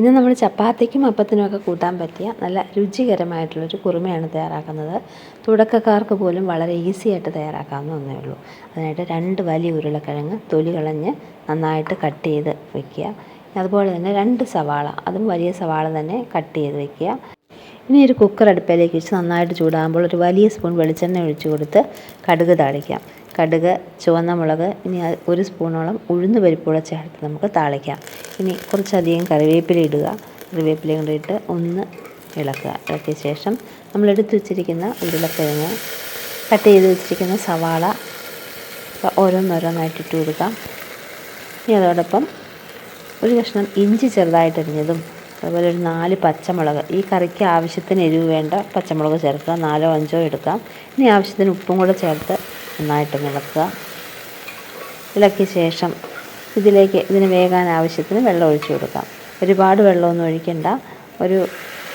ഇന്ന് നമ്മൾ ചപ്പാത്തിക്കും അപ്പത്തിനുമൊക്കെ കൂട്ടാൻ പറ്റിയ നല്ല രുചികരമായിട്ടുള്ളൊരു കുറുമയാണ് തയ്യാറാക്കുന്നത്. തുടക്കക്കാർക്ക് പോലും വളരെ ഈസി ആയിട്ട് തയ്യാറാക്കാവുന്ന ഒന്നേ ഉള്ളൂ. അതിനായിട്ട് രണ്ട് വലിയ ഉരുളക്കിഴങ്ങ് തൊലി കളഞ്ഞ് നന്നായിട്ട് കട്ട് ചെയ്ത് വെക്കുക. അതുപോലെ തന്നെ രണ്ട് സവാള അതും വലിയ സവാള തന്നെ കട്ട് ചെയ്ത് വെക്കുക. ഇനി ഒരു കുക്കർ അടുപ്പിലേക്ക് വെച്ച് നന്നായിട്ട് ചൂടാകുമ്പോൾ ഒരു വലിയ സ്പൂൺ വെളിച്ചെണ്ണ ഒഴിച്ചു കൊടുത്ത് കടുക് താളിക്കാം കടുക് ചുവന്ന മുളക് ഇനി ഒരു സ്പൂണോളം ഉഴുന്ന് പരിപ്പൂടെ ചേർത്ത് നമുക്ക് താളിക്കാം. ഇനി കുറച്ചധികം കറിവേപ്പില ഇടുക. കറിവേപ്പിലയും കൂടി ഇട്ട് ഒന്ന് ഇളക്കുക. ഇളക്കിയ ശേഷം നമ്മൾ എടുത്തു വെച്ചിരിക്കുന്ന ഉരുളക്കിഴങ്ങ് കട്ട് ചെയ്ത് വെച്ചിരിക്കുന്ന സവാള ഓരോന്നോരോന്നായിട്ട് ഇട്ട് കൊടുക്കാം ഇനി അതോടൊപ്പം ഒരു കഷ്ണം ഇഞ്ചി ചെറുതായിട്ട് അരിഞ്ഞതും അതുപോലെ ഒരു നാല് പച്ചമുളക്. ഈ കറിക്ക് ആവശ്യത്തിന് എരിവ് വേണ്ട പച്ചമുളക് ചേർക്കുക. നാലോ അഞ്ചോ എടുക്കാം. ഇനി ആവശ്യത്തിന് ഉപ്പും കൂടെ ചേർത്ത് നന്നായിട്ട് ഇളക്കുക. ഇളക്കിയ ശേഷം ഇതിലേക്ക് ഇതിന് വേകാൻ ആവശ്യത്തിന് വെള്ളം ഒഴിച്ചു കൊടുക്കാം. ഒരുപാട് വെള്ളമൊന്നും ഒഴിക്കണ്ട. ഒരു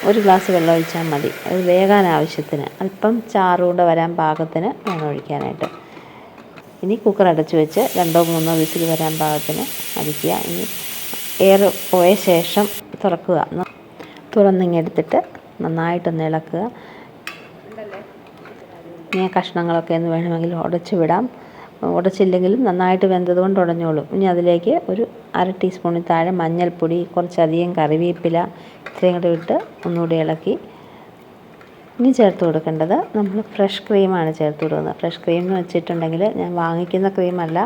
ഒരു ഗ്ലാസ് വെള്ളം ഒഴിച്ചാൽ മതി. അത് വേകാൻ ആവശ്യത്തിന്. അല്പം ചാറൂടെ വരാൻ പാകത്തിന് വേണം ഒഴിക്കാനായിട്ട്. ഇനി കുക്കർ അടച്ചു വെച്ച് രണ്ടോ മൂന്നോ വിസിൽ വരാൻ പാകത്തിന് അടിക്കുക. ഇനി എയർ പോയ ശേഷം തുറക്കുക. തുറന്നിങ്ങെടുത്തിട്ട് നന്നായിട്ടൊന്ന് ഇളക്കുക. ഇനി കഷ്ണങ്ങളൊക്കെ ഒന്ന് വേണമെങ്കിൽ ഉടച്ചു വിടാം. ഉടച്ചില്ലെങ്കിലും നന്നായിട്ട് വെന്തത് കൊണ്ട് ഉടഞ്ഞോളും. ഇനി അതിലേക്ക് ഒരു അര ടീസ്പൂണിൽ താഴെ മഞ്ഞൾപ്പൊടി കുറച്ചധികം കറിവേപ്പില ഇത്രയും കൂടെ ഇട്ട് ഒന്നുകൂടി ഇളക്കി. ഇനി ചേർത്ത് കൊടുക്കേണ്ടത് നമ്മൾ ഫ്രഷ് ക്രീമാണ് ചേർത്ത് കൊടുക്കുന്നത്. ഫ്രഷ് ക്രീം എന്ന് വെച്ചിട്ടുണ്ടെങ്കിൽ ഞാൻ വാങ്ങിക്കുന്ന ക്രീമല്ല.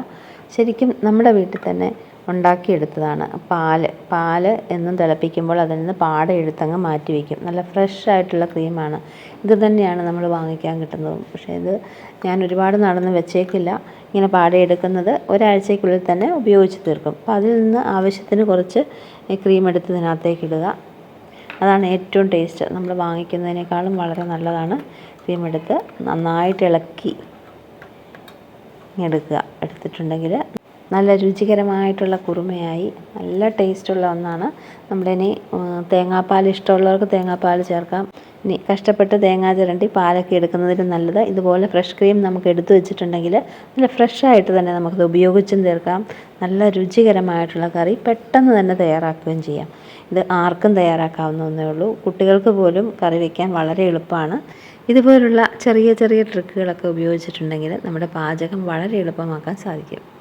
ശരിക്കും നമ്മുടെ വീട്ടിൽ തന്നെ ഉണ്ടാക്കിയെടുത്തതാണ്. പാൽ പാൽ എന്നും തിളപ്പിക്കുമ്പോൾ അതിൽ നിന്ന് പാട എടുത്തങ്ങ് മാറ്റി വയ്ക്കും നല്ല ഫ്രഷ് ആയിട്ടുള്ള ക്രീമാണ്. ഇത് തന്നെയാണ് നമ്മൾ വാങ്ങിക്കാൻ കിട്ടുന്നതും. പക്ഷേ ഇത് ഞാൻ ഒരുപാട് നടന്ന് വെച്ചേക്കില്ല. ഇങ്ങനെ പാട എടുക്കുന്നത് ഒരാഴ്ചയ്ക്കുള്ളിൽ തന്നെ ഉപയോഗിച്ച് തീർക്കും. അപ്പോൾ അതിൽ നിന്ന് ആവശ്യത്തിന് കുറച്ച് ക്രീം എടുത്ത് ഇതിനകത്തേക്ക് ഇടുക. അതാണ് ഏറ്റവും ടേസ്റ്റ്. നമ്മൾ വാങ്ങിക്കുന്നതിനേക്കാളും വളരെ നല്ലതാണ് ക്രീം എടുത്ത് നന്നായിട്ട് ഇളക്കി എടുക്കുക. എടുത്തിട്ടുണ്ടെങ്കിൽ നല്ല രുചികരമായിട്ടുള്ള കുറുമയായി നല്ല ടേസ്റ്റുള്ള ഒന്നാണ്. നമ്മളിനി തേങ്ങാപ്പാൽ ഇഷ്ടമുള്ളവർക്ക് തേങ്ങാപ്പാൽ ചേർക്കാം. ഇനി കഷ്ടപ്പെട്ട് തേങ്ങാ ചിരണ്ടി പാലൊക്കെ എടുക്കുന്നതിന് നല്ലത്. ഇതുപോലെ ഫ്രഷ് ക്രീം നമുക്ക് എടുത്തു വെച്ചിട്ടുണ്ടെങ്കിൽ നല്ല ഫ്രഷായിട്ട് തന്നെ നമുക്കത് ഉപയോഗിച്ചും തീർക്കാം. നല്ല രുചികരമായിട്ടുള്ള കറി പെട്ടെന്ന് തന്നെ തയ്യാറാക്കുകയും ചെയ്യാം. ഇത് ആർക്കും തയ്യാറാക്കാവുന്ന ഒന്നേ ഉള്ളൂ. കുട്ടികൾക്ക് പോലും കറി വയ്ക്കാൻ വളരെ എളുപ്പമാണ്. ഇതുപോലുള്ള ചെറിയ ചെറിയ ട്രിക്കുകളൊക്കെ ഉപയോഗിച്ചിട്ടുണ്ടെങ്കിൽ നമ്മുടെ പാചകം വളരെ എളുപ്പമാക്കാൻ സാധിക്കും.